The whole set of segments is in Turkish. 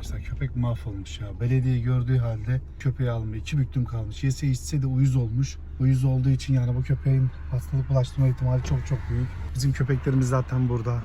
arkadaşlar. Köpek mahvolmuş ya. Belediye gördüğü halde köpeği almıyor. İki büktüm kalmış. Yese içse de uyuz olmuş. Uyuz olduğu için yani bu köpeğin hastalık bulaştırma ihtimali çok çok büyük. Bizim köpeklerimiz zaten burada.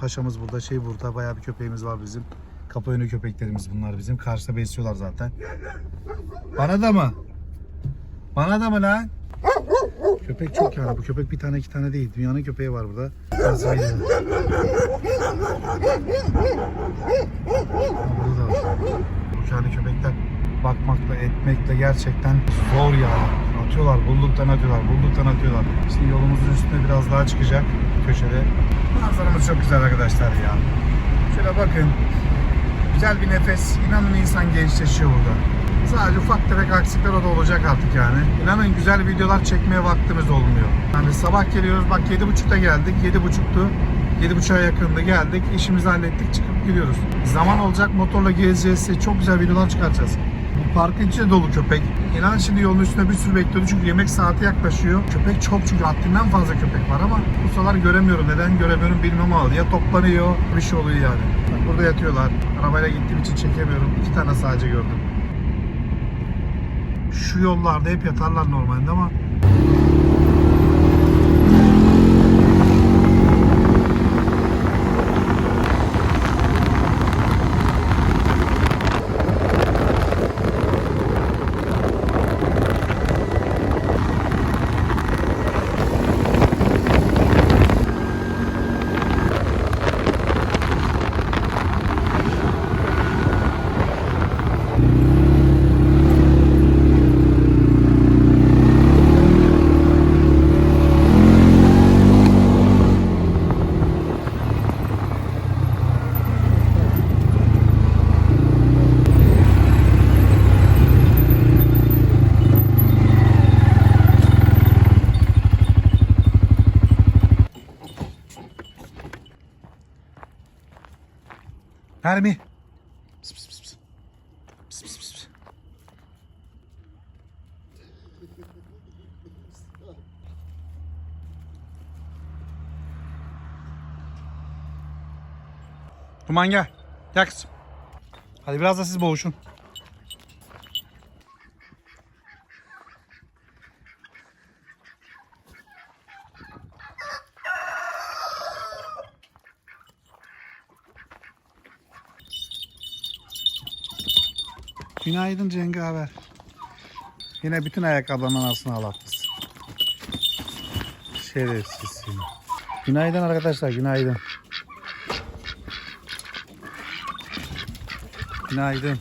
Paşamız burada, şey burada. Bayağı bir köpeğimiz var bizim. Kapı önü köpeklerimiz bunlar bizim. Karşıda besliyorlar zaten. Bana da mı? Bana da mı lan? Köpek çok yani. Bu köpek bir tane iki tane değil. Dünyanın köpeği var burada. Karşıda geliyor. Burada da var. Bu yani köpekler bakmakla, etmekle gerçekten zor yani. Atıyorlar, bulduktan atıyorlar, bulduktan atıyorlar. Şimdi yolumuzun üstüne biraz daha çıkacak köşede. Manzaramız çok güzel arkadaşlar ya. Şöyle bakın. Güzel bir nefes. İnanın insan gençleşiyor burada. Sadece ufak tefek aksilikler o da olacak artık yani. İnanın güzel videolar çekmeye vaktimiz olmuyor. Yani sabah geliyoruz bak 7.30'da geldik. 7.30'tu. 7.30'a yakındı geldik. işimizi hallettik çıkıp gidiyoruz. Zaman olacak motorla gezeceğiz. Çok güzel videolar çıkaracağız. Bu parkın içi de dolu köpek. İnanın şimdi yolun üstünde bir sürü bekliyordu çünkü yemek saati yaklaşıyor. Köpek çok çünkü haddinden fazla köpek var ama bu sıralar göremiyorum. Neden göremiyorum bilmem ama ya toplanıyor bir şey oluyor yani. Burada yatıyorlar. Arabayla gittiğim için çekemiyorum. İki tane sadece gördüm. Şu yollarda hep yatarlar normalde ama Hermi. Pıs pıs pıs pıs. Pıs pıs pıs gel. Gel kızım. Hadi biraz da siz boğuşun. Günaydın Cengaver. Yine bütün ayakkabılarının arasına ağlatmışsın. Şerefsiz seni. Günaydın arkadaşlar, günaydın. Günaydın.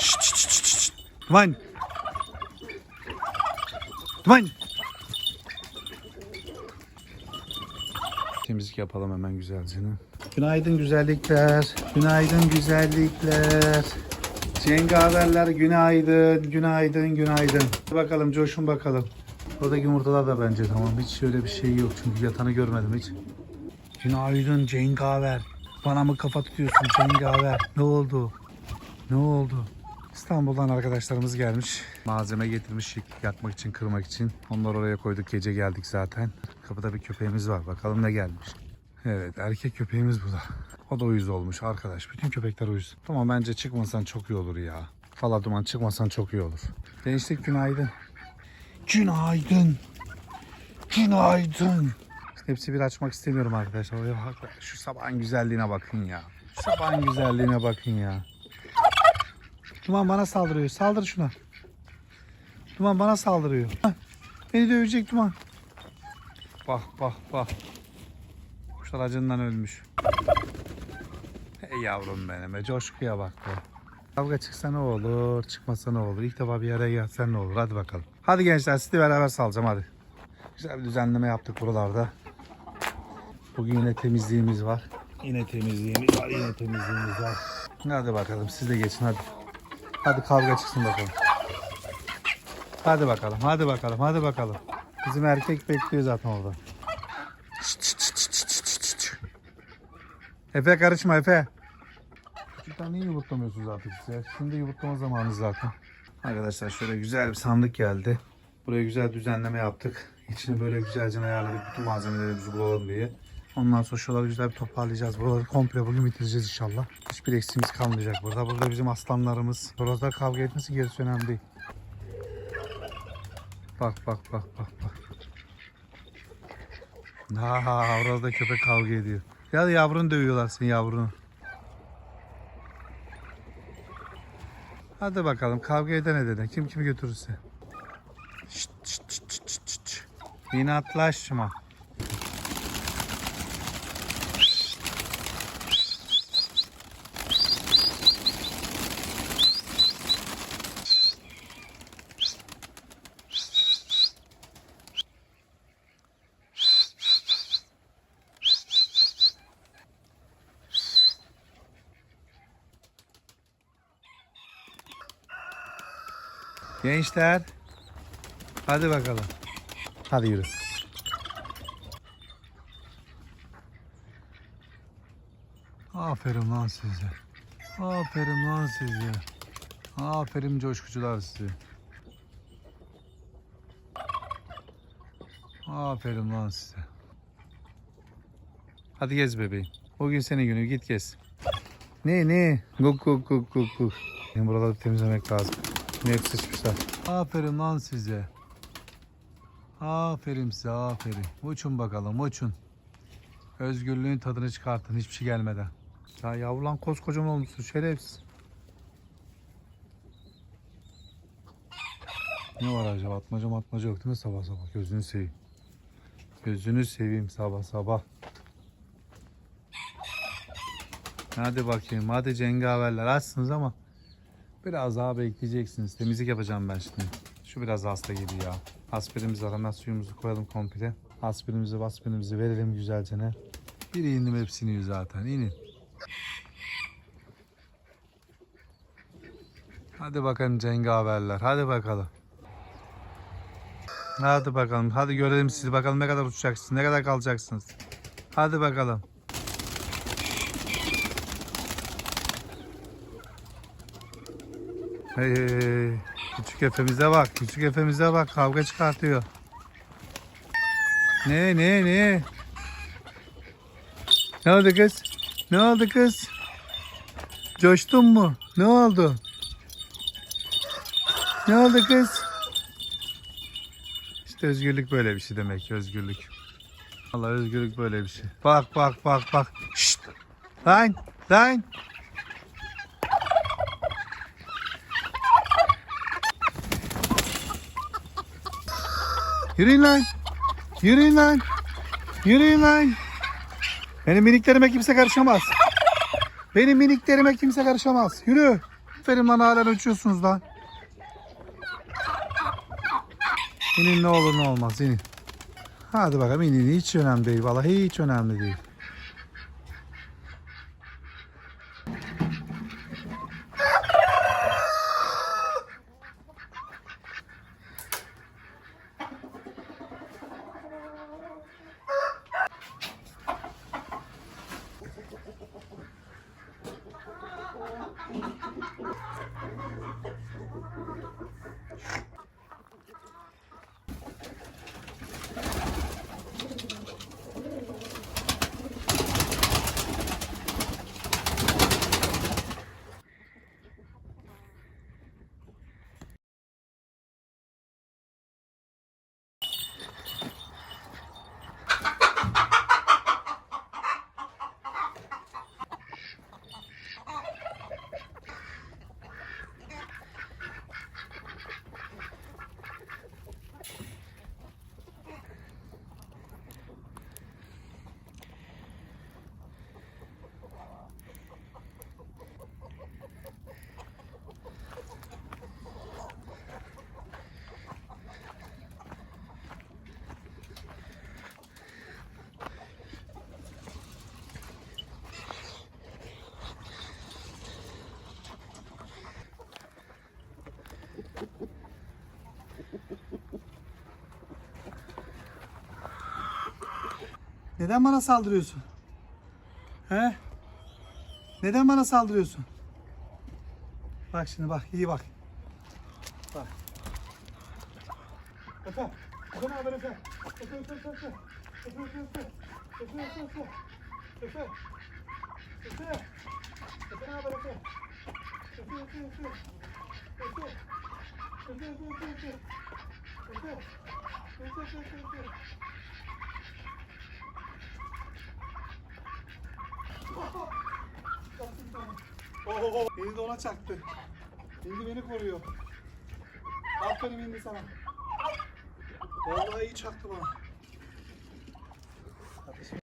Şşt şşt şşt şşt. Duman. Duman. Temizlik yapalım hemen güzelce. Günaydın güzellikler. Günaydın güzellikler. Cengaverler günaydın, günaydın, günaydın. Bakalım coşun bakalım. Oradaki yumurtalar da bence tamam. Hiç şöyle bir şey yok çünkü yatanı görmedim hiç. Günaydın Cengaver. Bana mı kafa tutuyorsun Cengaver? Ne oldu? Ne oldu? İstanbul'dan arkadaşlarımız gelmiş. Malzeme getirmiş yakmak için, kırmak için. Onları oraya koyduk. Gece geldik zaten. Kapıda bir köpeğimiz var. Bakalım ne gelmiş. Evet erkek köpeğimiz burada. O da uyuz olmuş arkadaş. Bütün köpekler uyuz. Tamam bence çıkmasan çok iyi olur ya. Valla duman çıkmasan çok iyi olur. Gençlik günaydın. Günaydın. Günaydın. Hepsi bir açmak istemiyorum arkadaşlar. Şu sabahın güzelliğine bakın ya. Şu sabahın güzelliğine bakın ya. Duman bana saldırıyor. Saldır şuna. Duman bana saldırıyor. Hah, Beni dövecek Duman. Bak bak bak. Kuşlar acından ölmüş. Ey yavrum benim be coşkuya bak be. Kavga çıksa ne olur, çıkmasa ne olur. İlk defa bir yere gelsen ne olur. Hadi bakalım. Hadi gençler sizi beraber salacağım hadi. Güzel bir düzenleme yaptık buralarda. Bugün yine temizliğimiz var. Yine temizliğimiz var, yine temizliğimiz var. Hadi bakalım siz de geçin hadi. Hadi kavga çıksın bakalım. Hadi bakalım, hadi bakalım, hadi bakalım. Bizim erkek bekliyor zaten orada. Efe karışma Efe. Küçükten niye yumurtlamıyorsunuz artık size? Şimdi yumurtlama zamanı zaten. Arkadaşlar şöyle güzel bir sandık geldi. Buraya güzel düzenleme yaptık. İçini böyle güzelce ayarladık bütün malzemelerimizi bulalım diye. Ondan sonra şuraları güzel bir toparlayacağız. Buraları komple bugün bitireceğiz inşallah. Hiçbir eksiğimiz kalmayacak burada. Burada bizim aslanlarımız. Horozlar kavga etmesi gerisi önemli değil. Bak bak bak bak bak. Ha, orada köpek kavga ediyor. Ya da yavrunu dövüyorlar senin yavrunu. Hadi bakalım kavga eden edene kim kimi götürürse. Şşt, şşt, şşt, şşt, şşt. İnatlaşma. Gençler. Hadi bakalım. Hadi yürü. Aferin lan size. Aferin lan size. Aferin coşkucular size. Aferin lan size. Hadi gez bebeğim. Bugün senin günü git gez. Ne ne? Guk guk guk guk guk. Benim buraları temizlemek lazım. Ne hep sıçmışlar. Aferin lan size. Aferin size aferin. Uçun bakalım uçun. Özgürlüğün tadını çıkartın hiçbir şey gelmeden. Ya yavrulan koskocaman olmuşsun şerefsiz. Ne var acaba? Atmaca matmaca yok değil mi sabah sabah? Gözünü seveyim. Gözünü seveyim sabah sabah. Hadi bakayım. Hadi cengaverler. Açsınız ama biraz daha bekleyeceksiniz. Temizlik yapacağım ben şimdi. Şu biraz hasta gibi ya. Aspirimizi. Hemen suyumuzu koyalım komple. Aspirimizi aspirimizi verelim güzelce ne. Bir indim hepsini zaten. İnin. Hadi bakalım cengaverler. Hadi bakalım. Hadi bakalım. Hadi görelim sizi. Bakalım ne kadar uçacaksınız. Ne kadar kalacaksınız. Hadi bakalım. Hey, hey, hey. Küçük efemize bak. Küçük efemize bak. Kavga çıkartıyor. Ne ne ne? Ne oldu kız? Ne oldu kız? Coştun mu? Ne oldu? Ne oldu kız? İşte özgürlük böyle bir şey demek özgürlük. Allah özgürlük böyle bir şey. Bak bak bak bak. Şşt. Lan lan. Yürüyün lan. Yürüyün lan. Yürüyün lan. Benim miniklerime kimse karışamaz. Benim miniklerime kimse karışamaz. Yürü. Aferin lan halen uçuyorsunuz lan. İnin ne olur ne olmaz inin. Hadi bakalım inin hiç önemli değil. Vallahi hiç önemli değil. Neden bana saldırıyorsun? He? Neden bana saldırıyorsun? Bak şimdi bak, iyi bak. Bak. Efe, Efe ne haber Efe? Efe, Efe, Efe, Efe. Efe, Efe, Efe. Efe, Efe, Efe. Efe. Efe. Efe ne haber Efe? Efe, Efe, Efe. Efe. Efe, Efe, Efe, Efe. Efe. Efe, Efe, Oo, beni de ona çaktı. Hindi beni koruyor. Aferin hindi sana. Vallahi iyi çaktı bana.